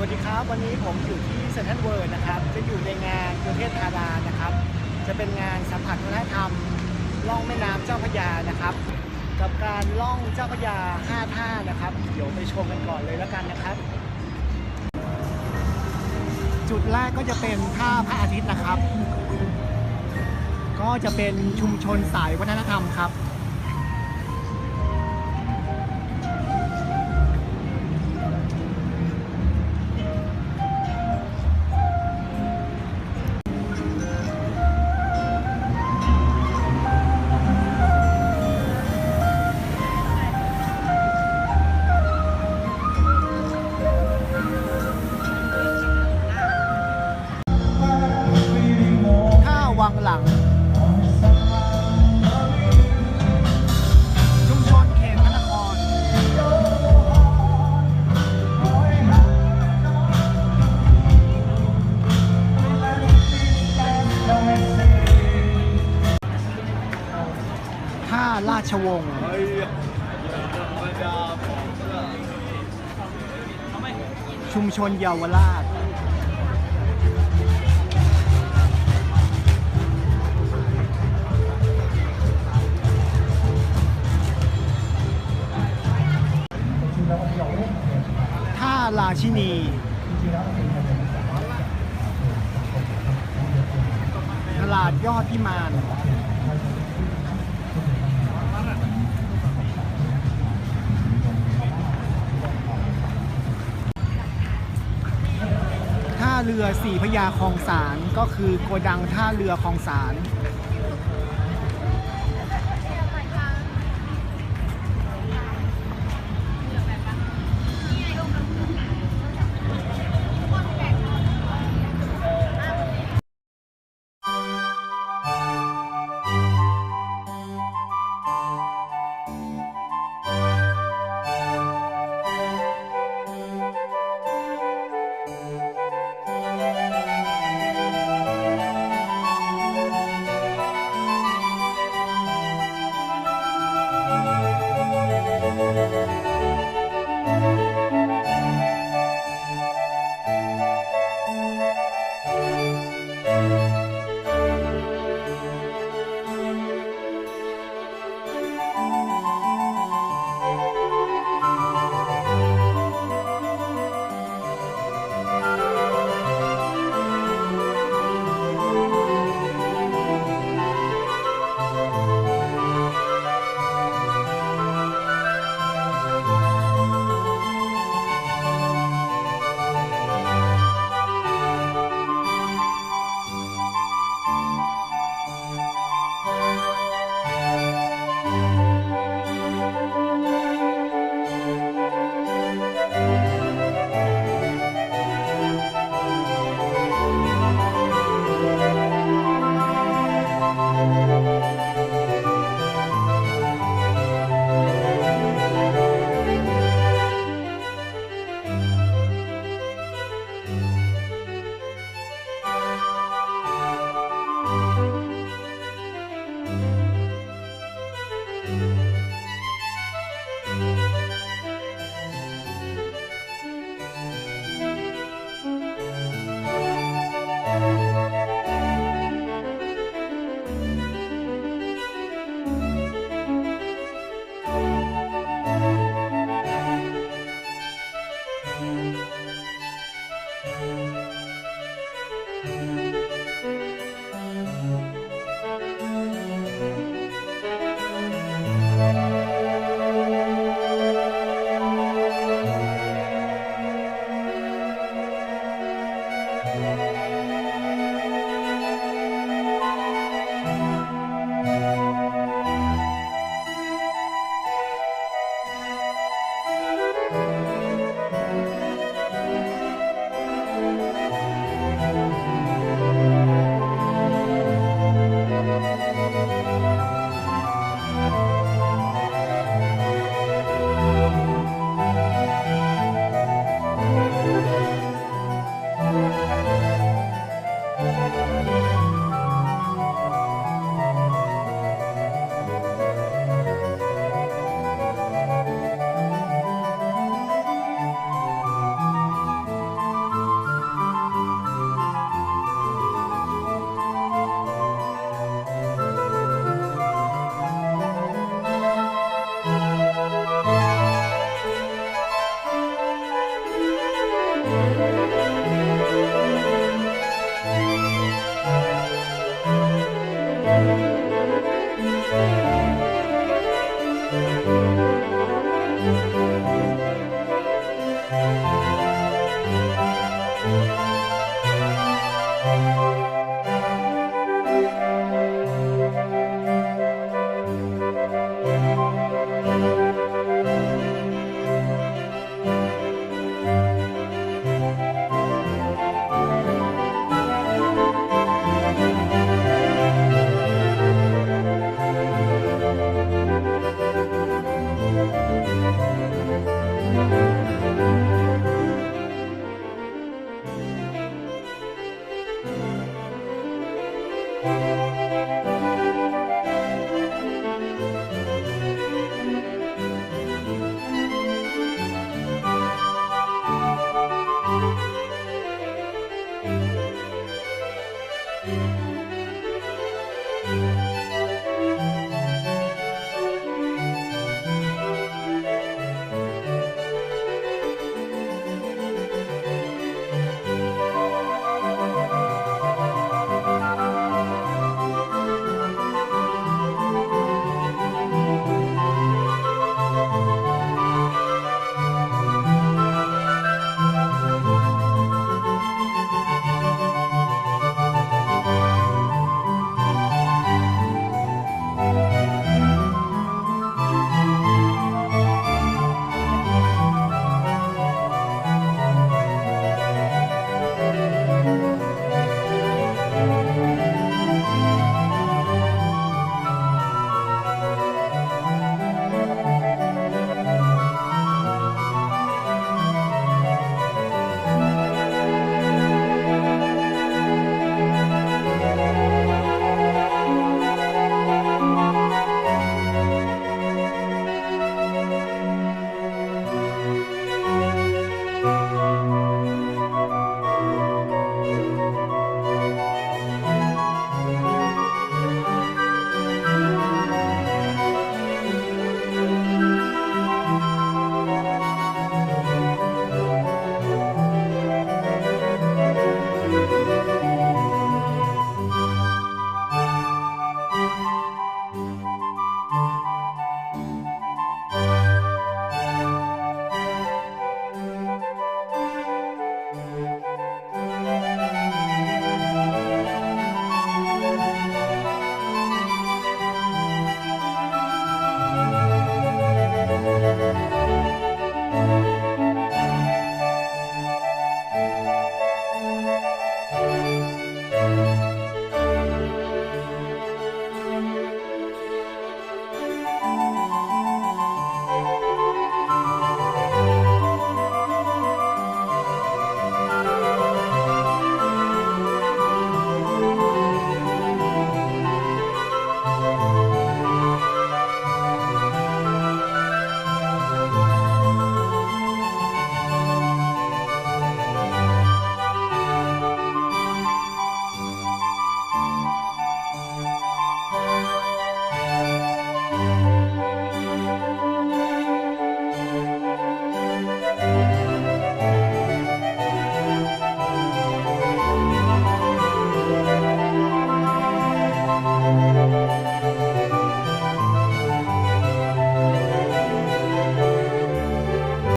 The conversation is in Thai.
วัสดีครับ วันนี้ผมอยู่ที่เซนทรัลเวิร์นะครับ จะอยู่ในงานประเทศธารานะครับ จะเป็นงานสัมผัสวัฒนธรรมล่องแม่น้ำเจ้าพระยานะครับ กับการล่องเจ้าพระยา5ท่านะครับ เดี๋ยวไปชมกันก่อนเลยแล้วกันนะครับ จุดแรกก็จะเป็นท่าพระอาทิตย์นะครับ ก็จะเป็นชุมชนสายวัฒนธรรมครับาราชวงศ์ชุมชนเยาวราชท่าราชินีตลาดยอดพิมาน เรือสี่พระยาคลองสารก็คือโกดังท่าเรือคลองสาร ท